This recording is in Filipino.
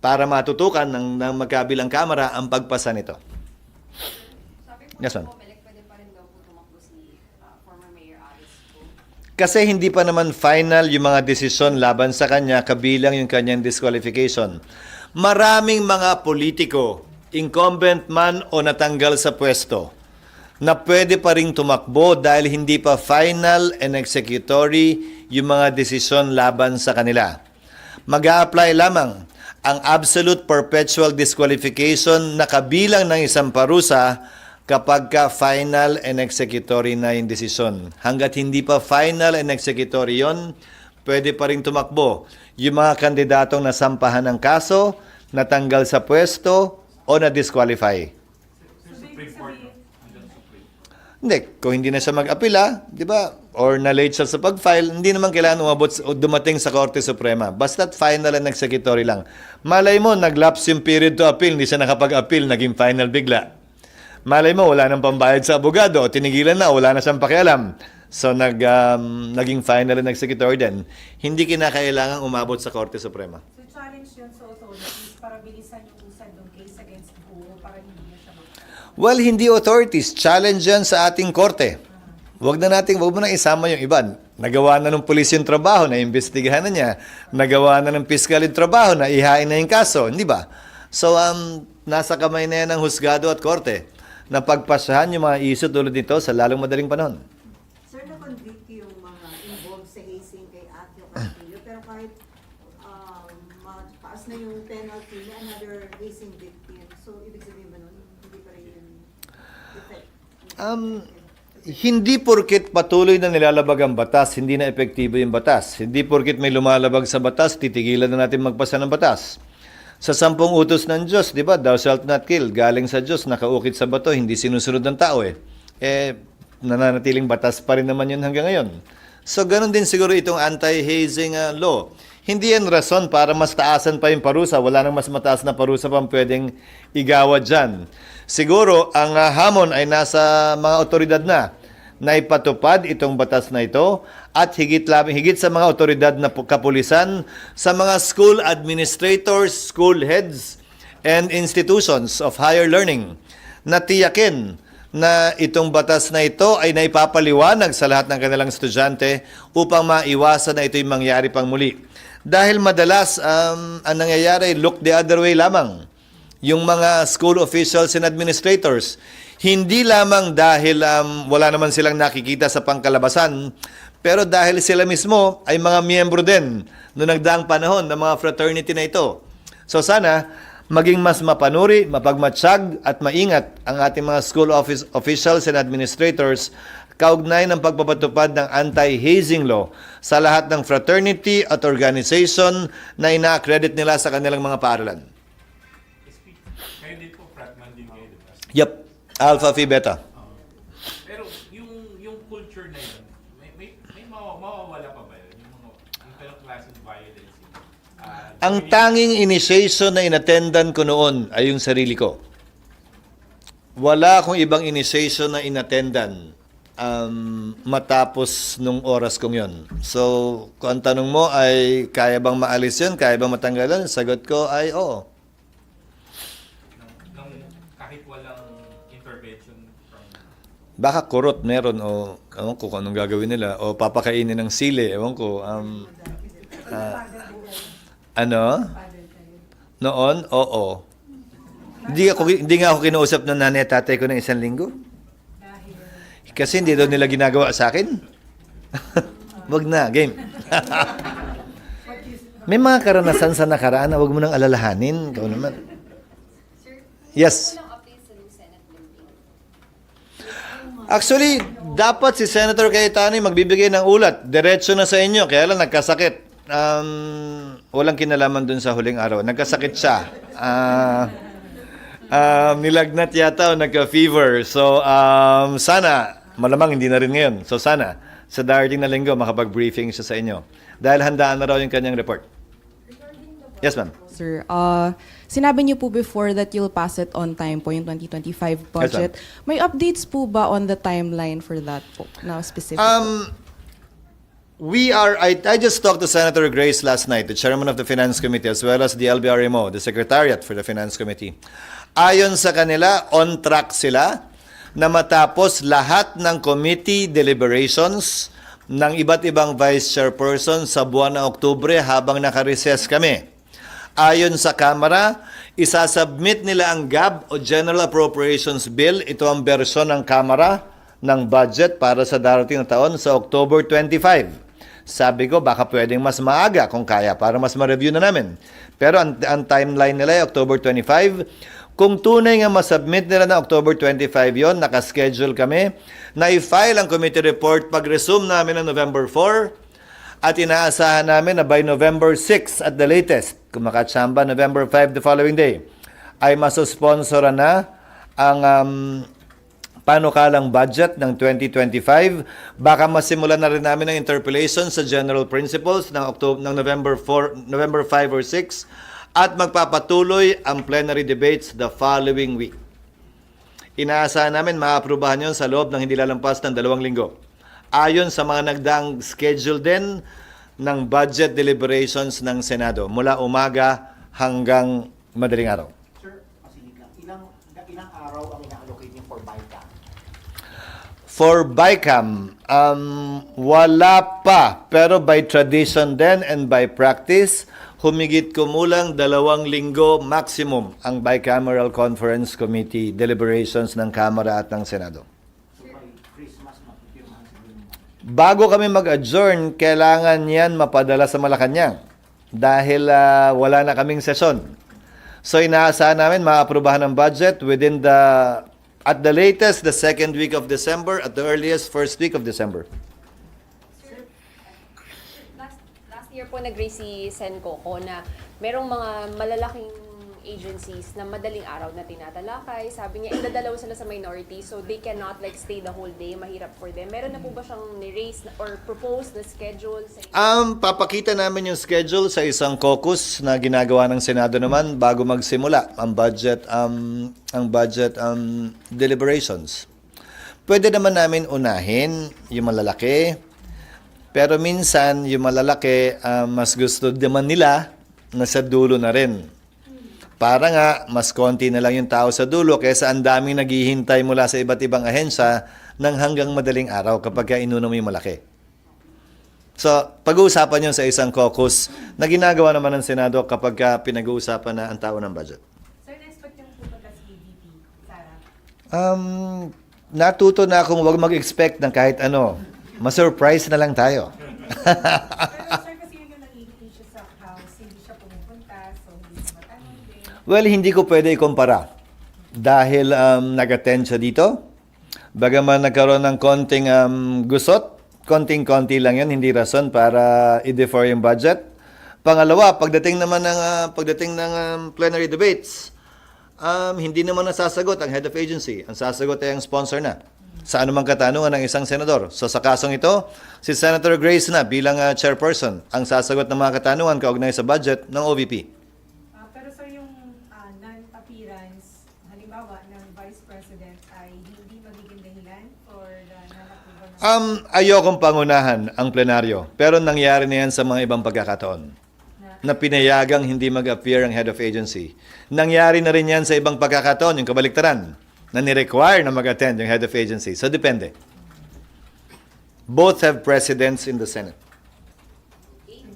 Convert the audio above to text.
para matutukan ng, ng magkabilang kamera ang pagpasa nito. Yes, ma'am. Kasi hindi pa naman final yung mga desisyon laban sa kanya, kabilang yung kanyang disqualification. Maraming mga politiko, incumbent man o natanggal sa pwesto, na pwede pa rin tumakbo dahil hindi pa final and executory yung mga desisyon laban sa kanila. mag apply lamang ang absolute perpetual disqualification na kabilang ng isang parusa kapag ka final and executory na yung desisyon. Hanggat hindi pa final and executory yon, pwede pa rin tumakbo yung mga kandidatong nasampahan ng kaso, natanggal sa pwesto, o na-disqualify. Hindi, kung hindi na siya mag-apila, di ba, or na-late siya sa pag-file, hindi naman kailangan umabot o dumating sa Korte Suprema. Basta't final and executory lang. Malay mo, nag-lapse yung period to appeal, hindi siya nakapag-appeal, naging final bigla. Malay mo, wala nang pambayad sa abogado, tinigilan na, wala na siyang pakialam. So, nag, um, naging final and executory din. Hindi kinakailangan umabot sa Korte Suprema. So challenge yun sa authorities para bilisan yung usad ng case against Buo para hindi na siya mag- Well, hindi authorities. Challenge yan sa ating korte. Huwag na natin, huwag mo na isama yung iba. Nagawa na ng pulis yung trabaho, na imbestigahan na niya. Nagawa na ng piskal yung trabaho, na ihain na yung kaso. Hindi ba? So, um, nasa kamay na yan ng husgado at korte na pagpasahan yung mga issue tulad nito sa lalong madaling panahon. Sir, na-convict yung mga involved sa hazing kay Akio Castillo, pero kahit um, mataas na yung penalty, may another hazing victim. So, ibig sabihin ba nun, hindi pa rin yung effect? Um, hindi porkit patuloy na nilalabag ang batas, hindi na epektibo yung batas. Hindi porkit may lumalabag sa batas, titigilan na natin magpasa ng batas. Sa sampung utos ng Diyos, di ba, thou shalt not kill, galing sa Diyos, nakaukit sa bato, hindi sinusunod ng tao eh. Eh, nananatiling batas pa rin naman yun hanggang ngayon. So, ganun din siguro itong anti-hazing uh, law. Hindi yan rason para mas taasan pa yung parusa. Wala nang mas mataas na parusa pang pwedeng igawa dyan. Siguro, ang uh, hamon ay nasa mga otoridad na na ipatupad itong batas na ito at higit labing higit sa mga otoridad na pu- kapulisan sa mga school administrators, school heads and institutions of higher learning na tiyakin na itong batas na ito ay naipapaliwanag sa lahat ng kanilang estudyante upang maiwasan na ito'y mangyari pang muli. Dahil madalas um, ang nangyayari, look the other way lamang yung mga school officials and administrators. Hindi lamang dahil um, wala naman silang nakikita sa pangkalabasan, pero dahil sila mismo ay mga miyembro din noong nagdaang panahon ng mga fraternity na ito. So sana maging mas mapanuri, mapagmatsyag at maingat ang ating mga school office officials and administrators kaugnay ng pagpapatupad ng anti-hazing law sa lahat ng fraternity at organization na ina-accredit nila sa kanilang mga paaralan. Yep, Alpha Phi Beta. Pero yung yung culture na yun, may, may, may mawa- mawawala pa ba yun? Yung mga yung klaseng violence. Ang tanging initiation na inattendan ko noon ay yung sarili ko. Wala akong ibang initiation na inattendan um, matapos nung oras kong yon. So, kung ang tanong mo ay kaya bang maalis yun, kaya bang matanggalan, sagot ko ay oo. ng, ng kahit walang intervention from Baka kurot meron o ewan ko kung anong gagawin nila o papakainin ng sili, ewan ko. Um, ah, ano? Noon, oo. Hindi, ako, hindi nga ako kinuusap ng nanay at tatay ko ng isang linggo. Kasi hindi daw nila ginagawa sa akin. Wag na, game. May mga karanasan sa nakaraan na wag mo nang alalahanin. Ikaw naman. Yes. Actually, dapat si Senator Cayetano magbibigay ng ulat. Diretso na sa inyo. Kaya lang nagkasakit. Um, walang kinalaman dun sa huling araw. Nagkasakit siya. Ah, um, nilagnat yata o nagka-fever. So, um, sana, malamang hindi na rin ngayon. So, sana, sa darating na linggo, makapag-briefing siya sa inyo. Dahil handaan na raw yung kanyang report. Yes, ma'am. Sir, uh, sinabi niyo po before that you'll pass it on time po yung 2025 budget. May updates po ba on the timeline for that po, na specific? Um, we are, I, I just talked to Senator Grace last night, the chairman of the Finance Committee, as well as the LBRMO, the secretariat for the Finance Committee. Ayon sa kanila, on track sila na matapos lahat ng committee deliberations ng iba't ibang vice chairperson sa buwan ng Oktubre habang nakarecess kami. Ayon sa Kamara, isasubmit nila ang GAB o General Appropriations Bill. Ito ang bersyon ng Kamara ng budget para sa darating na taon sa October 25. Sabi ko, baka pwedeng mas maaga kung kaya para mas ma-review na namin. Pero ang, ang timeline nila ay October 25. Kung tunay nga masubmit nila na October 25 yon, nakaschedule kami na i-file ang committee report pag-resume namin ng November 4 at inaasahan namin na by November 6 at the latest, kung makatsamba November 5 the following day, ay masusponsoran na ang um, panukalang budget ng 2025. Baka masimulan na rin namin ang interpellation sa general principles ng, October, ng November, 4, November 5 or 6 at magpapatuloy ang plenary debates the following week. Inaasahan namin maaprubahan yon sa loob ng hindi lalampas ng dalawang linggo. Ayon sa mga nagdaang schedule din ng budget deliberations ng Senado mula umaga hanggang madaling araw. Sir, masigit lang. Ilang, ilang araw ang ina-allocate niyo for BICAM? For BICAM, um, wala pa. Pero by tradition din and by practice, humigit kumulang dalawang linggo maximum ang Bicameral Conference Committee deliberations ng Kamara at ng Senado. Bago kami mag-adjourn, kailangan yan mapadala sa Malacanang dahil ah, wala na kaming sesyon. So inaasahan namin maaprubahan ang budget within the at the latest the second week of December at the earliest first week of December. Sir, last, last year po nag-raise si Sen Coco na merong mga malalaking agencies na madaling araw na tinatalakay. Sabi niya, indadalaw sila sa minority so they cannot like stay the whole day. Mahirap for them. Meron na po ba siyang ni-raise or proposed na schedule sa Um, papakita namin yung schedule sa isang caucus na ginagawa ng Senado naman bago magsimula ang budget um, ang budget um, deliberations. Pwede naman namin unahin yung malalaki, pero minsan yung malalaki um, mas gusto naman nila na sa dulo na rin. Para nga, mas konti na lang yung tao sa dulo kaysa ang daming naghihintay mula sa iba't ibang ahensya ng hanggang madaling araw kapag ka inunom yung malaki. So, pag-uusapan yun sa isang caucus na ginagawa naman ng Senado kapag ka pinag-uusapan na ang tao ng budget. Sir, na-expect yung pupunta sa Sarah? Um, natuto na akong huwag mag-expect ng kahit ano. Ma-surprise na lang tayo. Pero sir, kasi yun yung nagiging issue sa House, hindi siya pumupunta, so hindi siya matanong din. Well, hindi ko pwede ikumpara. Dahil um, nag-attend siya dito. Bagaman nagkaroon ng konting um, gusot, konting-konti lang yun, hindi rason para i-defer yung budget. Pangalawa, pagdating naman ng ah, pagdating ng um, plenary debates, um, hindi naman nasasagot ang head of agency. Ang sasagot ay ang sponsor na sa anumang katanungan ng isang senador. So sa kasong ito, si Senator Grace na bilang ah, chairperson ang sasagot ng mga katanungan kaugnay sa budget ng OVP. Ah, pero sir, yung ah, non-appearance, halimbawa, ng Vice President ay hindi magiging dahilan for the non-approval ng... Um, ayokong pangunahan ang plenaryo, pero nangyari na yan sa mga ibang pagkakataon na pinayagang hindi mag-appear ang head of agency. Nangyari na rin yan sa ibang pagkakataon, yung kabaliktaran, na ni-require na mag-attend yung head of agency. So, depende. Both have precedence in the Senate.